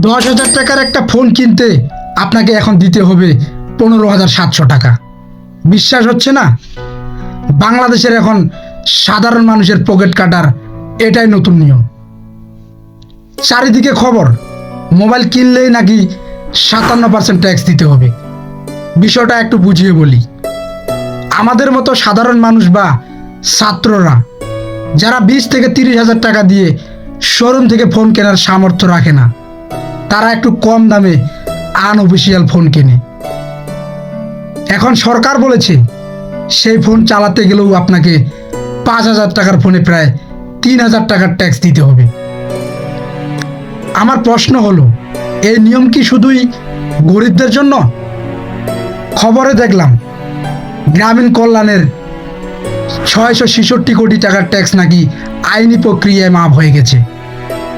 দশ হাজার টাকার একটা ফোন কিনতে আপনাকে এখন দিতে হবে পনেরো হাজার সাতশো টাকা। বিশ্বাস হচ্ছে না? বাংলাদেশের এখন সাধারণ মানুষের পকেট কাটার এটাই নতুন নিয়ম। চারিদিকে খবর মোবাইল কিনলেই নাকি সাতান্ন পার্সেন্ট ট্যাক্স দিতে হবে। বিষয়টা একটু বুঝিয়ে বলি। আমাদের মতো সাধারণ মানুষ বা ছাত্ররা, যারা বিশ থেকে তিরিশ হাজার টাকা দিয়ে শোরুম থেকে ফোন কেনার সামর্থ্য রাখে না তারা একটু কম দামে আনঅফিসিয়াল ফোন কেনে। এখন সরকার বলেছে, সেই ফোন চালাতে গেলেও আপনাকে পাঁচ হাজার টাকার ফোনে প্রায় তিন হাজার টাকার ট্যাক্স দিতে হবে। আমার প্রশ্ন হলো, এই নিয়ম কি শুধুই গরিবদের জন্য? খবরে দেখলাম, গ্রামীণ কল্যাণের ছয়শো ছেষট্টি কোটি টাকার ট্যাক্স নাকি আইনি প্রক্রিয়ায় মাপ হয়ে গেছে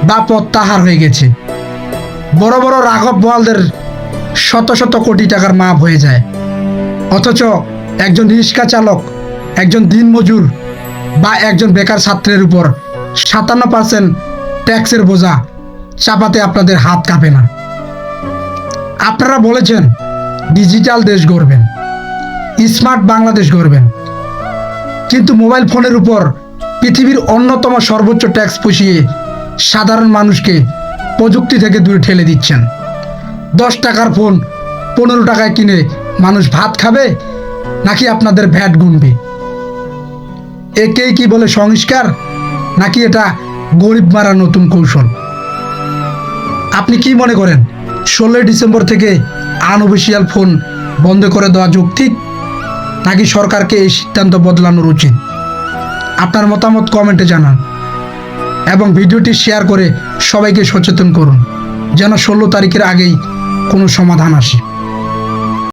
বা প্রত্যাহার হয়ে গেছে। বড় বড় রাঘব বোয়ালদের শত শত কোটি টাকার মাপ হয়ে যায়। অথচ একজন রিক্সা চালক, একজন দিনমজুর বা একজন বেকার ছাত্রের উপর সাতান্ন পার্সেন্ট ট্যাক্সের বোঝা চাপাতে আপনাদের হাত কাঁপে না। আপনারা বলেছেন, ডিজিটাল দেশ গড়বেন, স্মার্ট বাংলাদেশ গড়বেন। কিন্তু মোবাইল ফোনের উপর পৃথিবীর অন্যতম সর্বোচ্চ ট্যাক্স পুষিয়ে সাধারণ মানুষকে প্রযুক্তি থেকে দূরে ঠেলে দিচ্ছেন। দশ টাকার ফোন পনেরো টাকায় কিনে মানুষ ভাত খাবে নাকি আপনাদের ভ্যাট গুনবে? একেই কি বলে সংস্কার? নাকি এটা গরিব মারা নতুন কৌশল? আপনি কি মনে করেন, ষোলোই ডিসেম্বর থেকে আনঅফিসিয়াল ফোন বন্ধ করে দেওয়া যৌক্তিক, নাকি সরকারকে এই সিদ্ধান্ত বদলানোর উচিত? আপনার মতামত কমেন্টে জানান। এবং ভিডিওটি শেয়ার করে সবাইকে সচেতন করুন যেন ষোলো তারিখের আগেই কোনো সমাধান আসে।